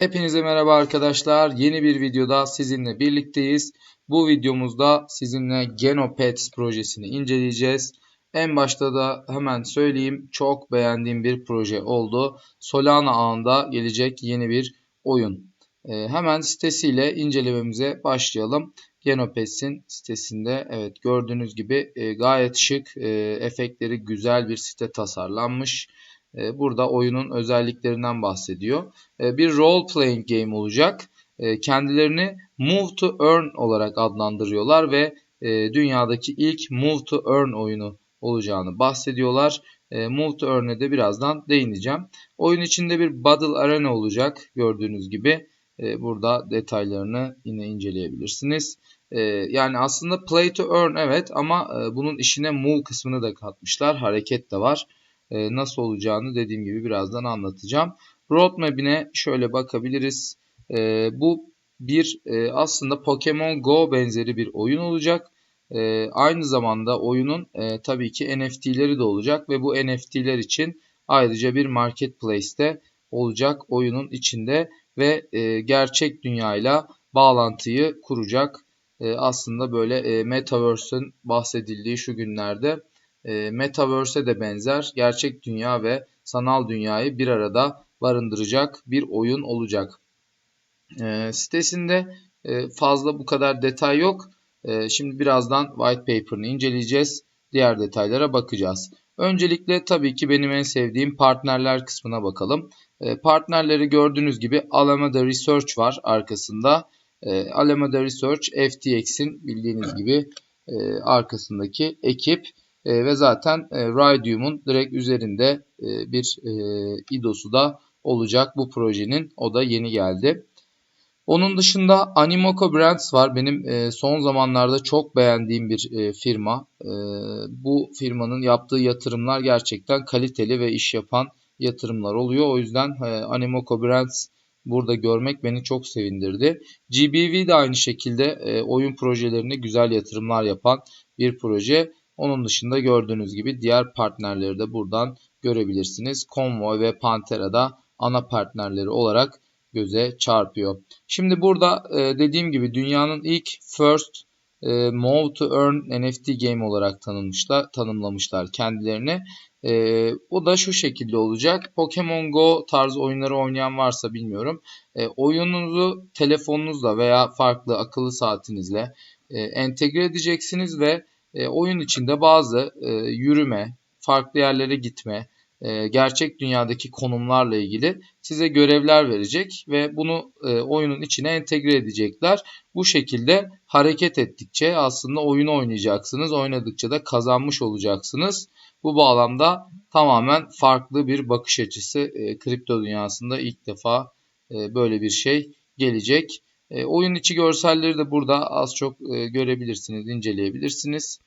Hepinize merhaba arkadaşlar. Yeni bir videoda sizinle birlikteyiz. Bu videomuzda sizinle Genopets projesini inceleyeceğiz. En başta da hemen söyleyeyim çok beğendiğim bir proje oldu. Solana ağında gelecek yeni bir oyun. Ee, hemen sitesiyle incelememize başlayalım. Genopets'in sitesinde evet gördüğünüz gibi e, gayet şık, e, efektleri güzel bir site tasarlanmış. E, burada oyunun özelliklerinden bahsediyor. E, bir role playing game olacak. E, kendilerini Move to Earn olarak adlandırıyorlar ve dünyadaki ilk Move to Earn oyunu olacağını bahsediyorlar. Move to Earn'e de birazdan değineceğim. Oyun içinde bir Battle Arena olacak gördüğünüz gibi. Burada detaylarını yine inceleyebilirsiniz. Yani aslında Play to Earn evet ama bunun işine Move kısmını da katmışlar. Hareket de var. E, nasıl olacağını dediğim gibi birazdan anlatacağım. Roadmap'ine şöyle bakabiliriz. E, bu bir e, aslında Pokemon Go benzeri bir oyun olacak. Aynı zamanda oyunun tabii ki NFT'leri de olacak ve bu NFT'ler için ayrıca bir marketplace'te olacak oyunun içinde ve gerçek dünyayla bağlantıyı kuracak. Aslında böyle Metaverse'ün bahsedildiği şu günlerde e, Metaverse'e de benzer gerçek dünya ve sanal dünyayı bir arada barındıracak bir oyun olacak. E, sitesinde e, fazla bu kadar detay yok. E, şimdi birazdan white paper'ını inceleyeceğiz. Diğer detaylara bakacağız. Öncelikle tabii ki benim en sevdiğim partnerler kısmına bakalım. Partnerleri gördüğünüz gibi Alameda Research var arkasında. E, Alameda Research FTX'in bildiğiniz gibi e, arkasındaki ekip. E, ve zaten e, Radium'un direkt üzerinde e, bir e, IDOS'u da olacak bu projenin. O da yeni geldi. Onun dışında Animoca Brands var. Benim e, son zamanlarda çok beğendiğim bir e, firma. E, bu firmanın yaptığı yatırımlar gerçekten kaliteli ve iş yapan yatırımlar oluyor. O yüzden e, Animoca Brands burada görmek beni çok sevindirdi. GBV de aynı şekilde e, oyun projelerine güzel yatırımlar yapan bir proje. Onun dışında gördüğünüz gibi diğer partnerleri de buradan görebilirsiniz. Convoy ve Pantera da ana partnerleri olarak göze çarpıyor. Şimdi burada e, dediğim gibi dünyanın ilk first e, move to earn NFT game olarak tanımmışlar, tanımlamışlar kendilerini. E, o da şu şekilde olacak. Pokemon Go tarzı oyunları oynayan varsa bilmiyorum. E, oyununuzu telefonunuzla veya farklı akıllı saatinizle e, entegre edeceksiniz ve e, oyun içinde bazı e, yürüme, farklı yerlere gitme, e, gerçek dünyadaki konumlarla ilgili size görevler verecek ve bunu e, oyunun içine entegre edecekler. Bu şekilde hareket ettikçe aslında oyunu oynayacaksınız. Oynadıkça da kazanmış olacaksınız. Bu bağlamda tamamen farklı bir bakış açısı e, kripto dünyasında ilk defa e, böyle bir şey gelecek. E, oyun içi görselleri de burada az çok e, görebilirsiniz, inceleyebilirsiniz.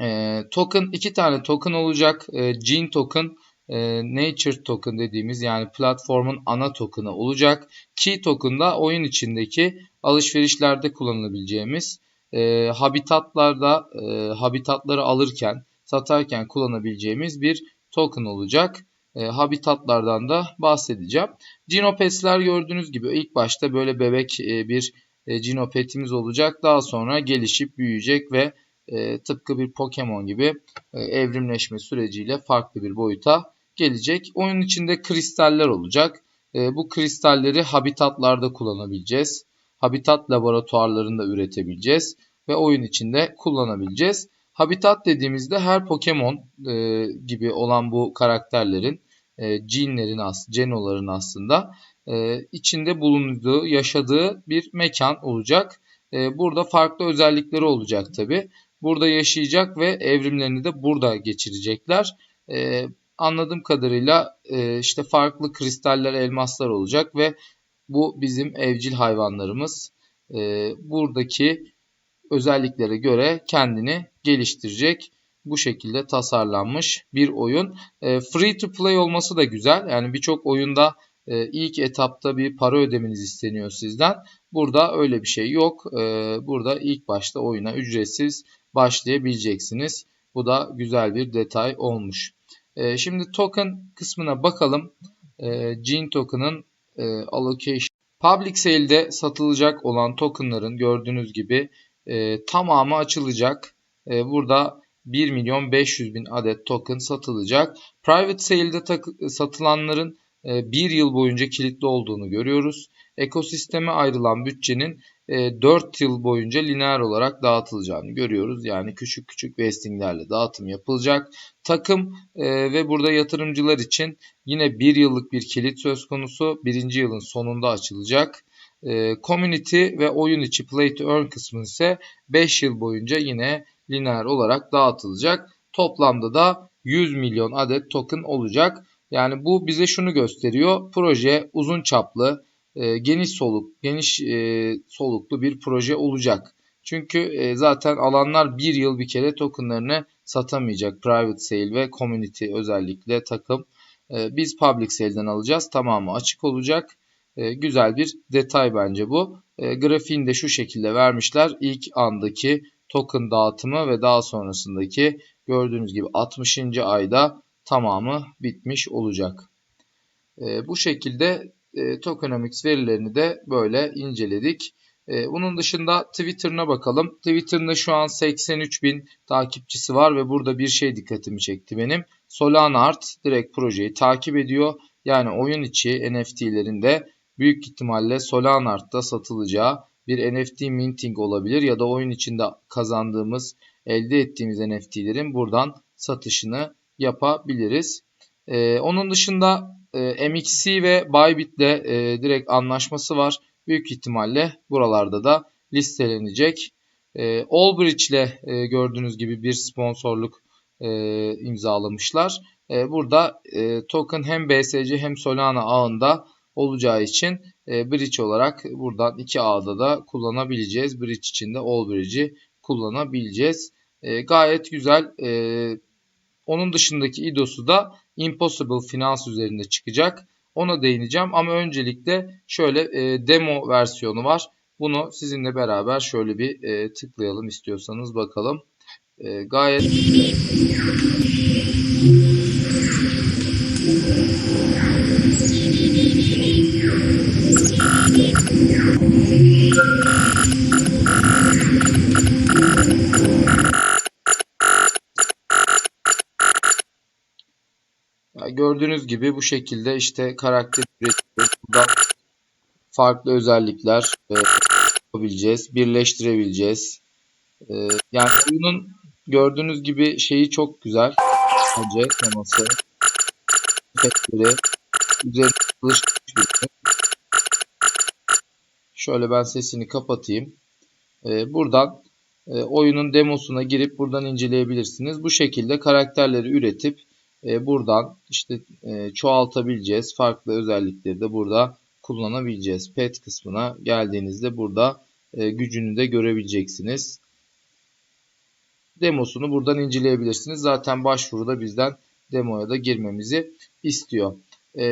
E, token iki tane token olacak. E, Gene token, e, Nature token dediğimiz yani platformun ana token'ı olacak. Key token da oyun içindeki alışverişlerde kullanılabileceğimiz e, habitatlarda e, habitatları alırken, satarken kullanabileceğimiz bir token olacak e, habitatlardan da bahsedeceğim. Cinopetsler gördüğünüz gibi ilk başta böyle bebek e, bir e, cinopetimiz olacak. Daha sonra gelişip büyüyecek ve e, tıpkı bir Pokemon gibi e, evrimleşme süreciyle farklı bir boyuta gelecek. Oyun içinde kristaller olacak. E, bu kristalleri habitatlarda kullanabileceğiz. Habitat laboratuvarlarında üretebileceğiz ve oyun içinde kullanabileceğiz. Habitat dediğimizde her Pokemon e, gibi olan bu karakterlerin e, cinlerin as, cenoların aslında e, içinde bulunduğu, yaşadığı bir mekan olacak. E, burada farklı özellikleri olacak tabi. Burada yaşayacak ve evrimlerini de burada geçirecekler. E, anladığım kadarıyla e, işte farklı kristaller, elmaslar olacak ve bu bizim evcil hayvanlarımız. E, buradaki özelliklere göre kendini geliştirecek bu şekilde tasarlanmış bir oyun. E, free to play olması da güzel. Yani birçok oyunda e, ilk etapta bir para ödemeniz isteniyor sizden. Burada öyle bir şey yok. E, burada ilk başta oyuna ücretsiz başlayabileceksiniz. Bu da güzel bir detay olmuş. E, şimdi token kısmına bakalım. E, Gene token'ın e, allocation. Public sale'de satılacak olan tokenların gördüğünüz gibi e, tamamı açılacak. E, burada 1 milyon 500 bin adet token satılacak. Private sale'de satılanların e, bir yıl boyunca kilitli olduğunu görüyoruz. Ekosisteme ayrılan bütçenin 4 e, yıl boyunca lineer olarak dağıtılacağını görüyoruz. Yani küçük küçük vestinglerle dağıtım yapılacak. Takım e, ve burada yatırımcılar için yine bir yıllık bir kilit söz konusu. Birinci yılın sonunda açılacak. Community ve oyun içi play to earn kısmı ise 5 yıl boyunca yine lineer olarak dağıtılacak. Toplamda da 100 milyon adet token olacak. Yani bu bize şunu gösteriyor. Proje uzun çaplı, e, geniş soluk, geniş e, soluklu bir proje olacak. Çünkü e, zaten alanlar bir yıl bir kere tokenlarını satamayacak. Private sale ve community özellikle takım. Biz public sale'den alacağız. Tamamı açık olacak. Güzel bir detay bence bu. E, grafiğini de şu şekilde vermişler. İlk andaki token dağıtımı ve daha sonrasındaki gördüğünüz gibi 60. ayda tamamı bitmiş olacak. E, bu şekilde e, tokenomics verilerini de böyle inceledik. E, bunun dışında Twitter'ına bakalım. Twitter'da şu an 83 bin takipçisi var ve burada bir şey dikkatimi çekti benim. Solana Art direkt projeyi takip ediyor. Yani oyun içi NFT'lerinde büyük ihtimalle Solana Art'ta satılacağı bir NFT minting olabilir ya da oyun içinde kazandığımız, elde ettiğimiz NFT'lerin buradan satışını yapabiliriz. Ee, onun dışında e, MXC ve Bybit ile e, direkt anlaşması var. Büyük ihtimalle buralarda da listelenecek. E, Allbridge ile e, gördüğünüz gibi bir sponsorluk e, imzalamışlar. E, burada e, token hem BSC hem Solana ağında olacağı için e, bridge olarak buradan iki ağda da kullanabileceğiz. Bridge için de Allbridge'i kullanabileceğiz. E, gayet güzel. E, onun dışındaki IDOS'u da Impossible Finance üzerinde çıkacak. Ona değineceğim ama öncelikle şöyle e, demo versiyonu var. Bunu sizinle beraber şöyle bir e, tıklayalım istiyorsanız bakalım. E, gayet gördüğünüz gibi bu şekilde işte karakter üretiyoruz. Burada farklı özellikler e, yapabileceğiz, birleştirebileceğiz. E, yani oyunun gördüğünüz gibi şeyi çok güzel. Bence teması. Efektleri. Üzerine Şöyle ben sesini kapatayım. E, buradan e, oyunun demosuna girip buradan inceleyebilirsiniz. Bu şekilde karakterleri üretip e, buradan işte e, çoğaltabileceğiz. Farklı özellikleri de burada kullanabileceğiz. Pet kısmına geldiğinizde burada gücünü de görebileceksiniz. Demosunu buradan inceleyebilirsiniz. Zaten başvuruda bizden demoya da girmemizi istiyor.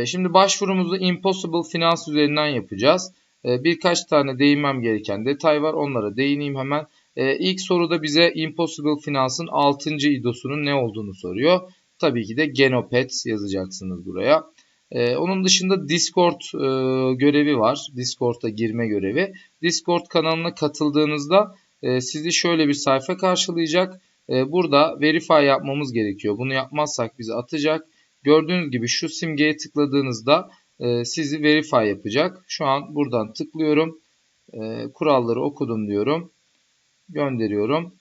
Şimdi başvurumuzu Impossible Finance üzerinden yapacağız. E, birkaç tane değinmem gereken detay var. Onlara değineyim hemen. E, ilk soruda bize Impossible Finance'ın 6. idosunun ne olduğunu soruyor. Tabii ki de Genopets yazacaksınız buraya. Ee, onun dışında Discord e, görevi var. Discord'a girme görevi. Discord kanalına katıldığınızda e, sizi şöyle bir sayfa karşılayacak. E, burada verify yapmamız gerekiyor. Bunu yapmazsak bizi atacak. Gördüğünüz gibi şu simgeye tıkladığınızda e, sizi verify yapacak. Şu an buradan tıklıyorum. E, kuralları okudum diyorum. Gönderiyorum.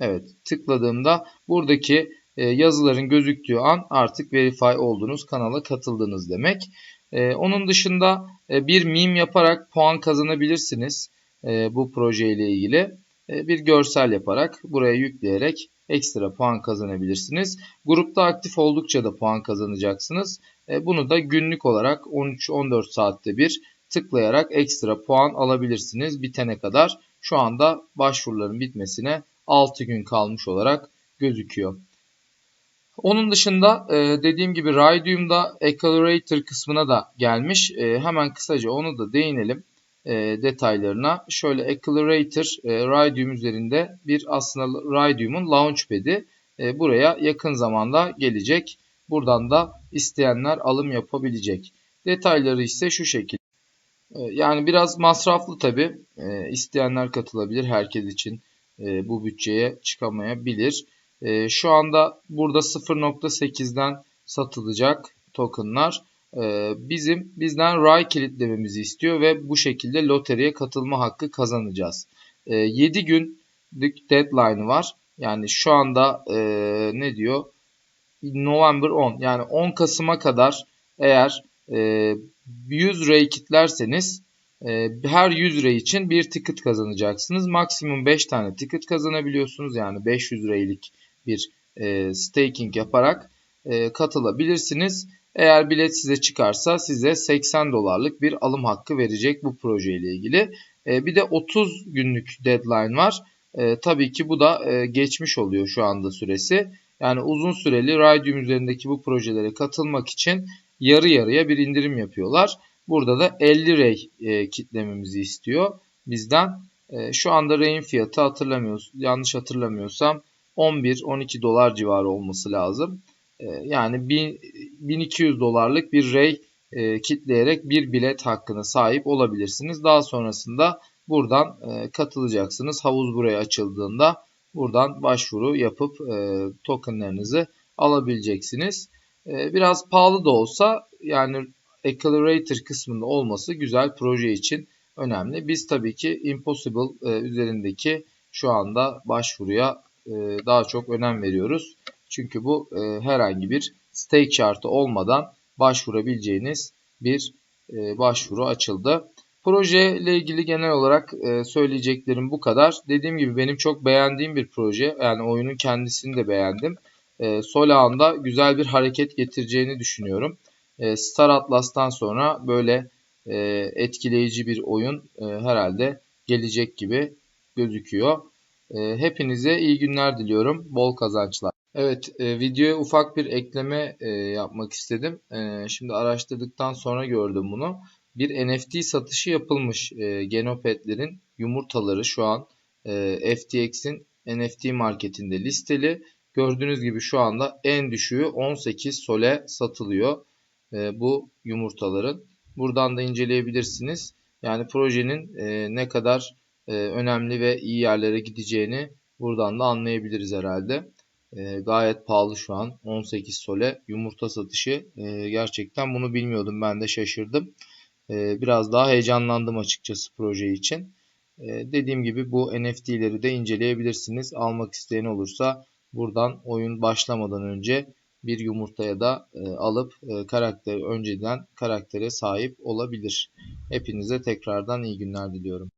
Evet tıkladığımda buradaki e, yazıların gözüktüğü an artık verify oldunuz kanala katıldınız demek. E, onun dışında e, bir meme yaparak puan kazanabilirsiniz e, bu proje ile ilgili. Bir görsel yaparak buraya yükleyerek ekstra puan kazanabilirsiniz. Grupta aktif oldukça da puan kazanacaksınız. E, bunu da günlük olarak 13-14 saatte bir tıklayarak ekstra puan alabilirsiniz bitene kadar. Şu anda başvuruların bitmesine 6 gün kalmış olarak gözüküyor. Onun dışında e, dediğim gibi Radium'da Accelerator kısmına da gelmiş. E, hemen kısaca onu da değinelim detaylarına. Şöyle Accelerator Radium üzerinde bir aslında Radium'un Launchpad'i. Buraya yakın zamanda gelecek. Buradan da isteyenler alım yapabilecek. Detayları ise şu şekilde. E, yani biraz masraflı tabi. E, isteyenler katılabilir. Herkes için e, bu bütçeye çıkamayabilir. Şu anda burada 0.8'den satılacak tokenlar. Bizim bizden RAI kilitlememizi istiyor ve bu şekilde loteriye katılma hakkı kazanacağız. E, 7 günlük deadline var. Yani şu anda ne diyor? November 10 yani 10 Kasım'a kadar eğer e, 100 ray kitlerseniz e, her 100 ray için bir ticket kazanacaksınız. Maksimum 5 tane ticket kazanabiliyorsunuz. Yani 500 raylik bir e, staking yaparak e, katılabilirsiniz. Eğer bilet size çıkarsa size 80 dolarlık bir alım hakkı verecek bu proje ile ilgili. E, bir de 30 günlük deadline var. E, tabii ki bu da e, geçmiş oluyor şu anda süresi. Yani uzun süreli Radium üzerindeki bu projelere katılmak için yarı yarıya bir indirim yapıyorlar. Burada da 50 ray e, kitlememizi istiyor bizden. E, şu anda ray'in fiyatı hatırlamıyoruz. Yanlış hatırlamıyorsam 11-12 dolar civarı olması lazım. E, yani 1000, 1200 dolarlık bir ray e, kitleyerek bir bilet hakkına sahip olabilirsiniz. Daha sonrasında buradan e, katılacaksınız. Havuz buraya açıldığında buradan başvuru yapıp e, tokenlarınızı alabileceksiniz. E, biraz pahalı da olsa yani Accelerator kısmında olması güzel proje için önemli. Biz tabii ki Impossible e, üzerindeki şu anda başvuruya e, daha çok önem veriyoruz. Çünkü bu e, herhangi bir stake şartı olmadan başvurabileceğiniz bir e, başvuru açıldı. Proje ile ilgili genel olarak e, söyleyeceklerim bu kadar. Dediğim gibi benim çok beğendiğim bir proje. Yani oyunun kendisini de beğendim. E, Solağında güzel bir hareket getireceğini düşünüyorum. E, Star Atlas'tan sonra böyle e, etkileyici bir oyun herhalde gelecek gibi gözüküyor. Hepinize iyi günler diliyorum. Bol kazançlar. Evet, videoya ufak bir ekleme yapmak istedim. Şimdi araştırdıktan sonra gördüm bunu. Bir NFT satışı yapılmış. E, Genopetlerin yumurtaları şu an e, FTX'in NFT marketinde listeli. Gördüğünüz gibi şu anda en düşüğü 18 sole satılıyor e, bu yumurtaların. Buradan da inceleyebilirsiniz. Yani projenin e, ne kadar e, önemli ve iyi yerlere gideceğini buradan da anlayabiliriz herhalde. E, gayet pahalı şu an 18 sole yumurta satışı. E, gerçekten bunu bilmiyordum ben de şaşırdım. E, biraz daha heyecanlandım açıkçası proje için. E, dediğim gibi bu NFT'leri de inceleyebilirsiniz. Almak isteyen olursa buradan oyun başlamadan önce bir yumurtaya da e, alıp e, önceden karaktere sahip olabilir. Hepinize tekrardan iyi günler diliyorum.